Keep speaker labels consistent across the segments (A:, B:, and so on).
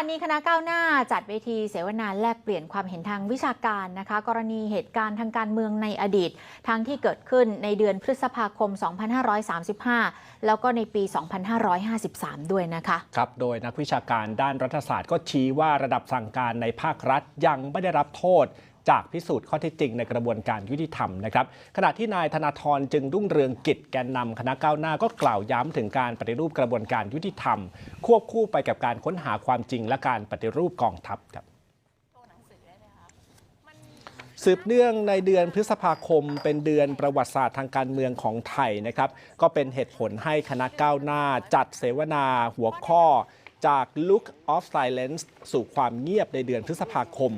A: านนี้คณะก้าวหน้าจัดเวทีเสวนาแลกเปลี่ยนความเห็นทางวิชาการนะคะ กรณีเหตุการณ์ทางการเมืองในอดีต ทั้งที่เกิดขึ้นในเดือนพฤษภาคม 2535 แล้วก็ในปี 2553 ด้วยนะคะ
B: ครับ โดยนักวิชาการด้านรัฐศาสตร์ก็ชี้ว่าระดับสั่งการในภาครัฐยังไม่ได้รับโทษ จากพิสูจน์ข้อเท็จจริงในกระบวนการยุติธรรมนะครับขณะที่นายธนาธรจึงรุ่งเรืองกิจแกนนำคณะก้าวหน้าก็กล่าวย้ำถึงการปฏิรูปกระบวนการยุติธรรม ควบคู่ไปกับการค้นหาความจริงและการปฏิรูปกองทัพครับสืบเนื่องในเดือนพฤษภาคม เป็นเดือนประวัติศาสตร์ทางการเมืองของไทยนะครับ ก็เป็นเหตุผลให้คณะก้าวหน้าจัดเสวนาหัวข้อ จาก Look of Silence สู่ความเงียบในเดือนพฤษภาคม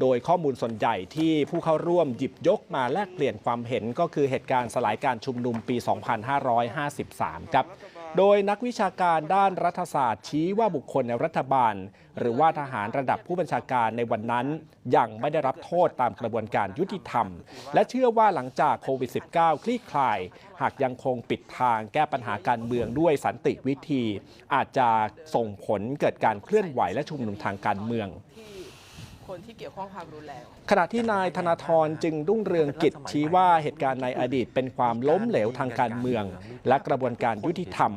B: โดยข้อมูลส่วนใหญ่ที่ผู้เข้าร่วมหยิบยกมาแลกเปลี่ยนความเห็นก็คือเหตุการณ์สลายการชุมนุมปี 2553 ครับ โดยนักวิชาการด้านรัฐศาสตร์ชี้ว่าบุคคลในรัฐบาล หรือว่าทหารระดับผู้บัญชาการในวันนั้น ยังไม่ได้รับโทษตามกระบวนการยุติธรรม และเชื่อว่าหลังจากโควิด -19 คลี่คลาย หากยังคงปิดทางแก้ปัญหาการเมืองด้วยสันติวิธี อาจจะส่งผลเกิดการเคลื่อนไหวและชุมนุมทางการเมือง
C: คนที่เกี่ยวข้องความรุนแรง
B: ขณะที่นายธนาธรจึงรุ่งเรืองกิจชี้ว่าเหตุการณ์ในอดีตเป็นความล้มเหลวทางการเมือง และกระบวนการยุติธรรม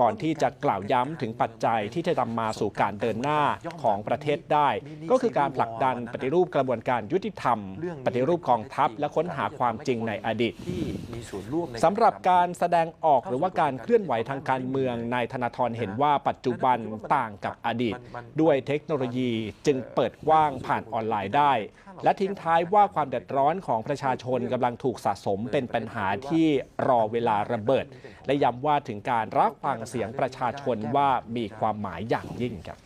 B: ก่อนที่จะกล่าวย้ำถึงปัจจัยที่จะนำมาสู่การเดินหน้าของประเทศได้ ก็คือการผลักดันปฏิรูปกระบวนการยุติธรรม ปฏิรูปกองทัพ และค้นหาความจริงในอดีต
D: ที่มีส่วนร่วมใน
B: สำหรับการแสดงออกหรือว่าการเคลื่อนไหวทางการเมืองนายธนาธรเห็นว่าปัจจุบันต่างกับอดีต ด้วยเทคโนโลยีจึงเปิดกว้างผ่านออนไลน์ได้ และทิ้งท้ายว่าความเดือดร้อนของประชาชนกำลังถูกสะสมเป็นปัญหาที่รอเวลาระเบิด และย้ำว่าถึงการรับฟังเสียงประชาชนว่ามีความหมายอย่างยิ่งครับ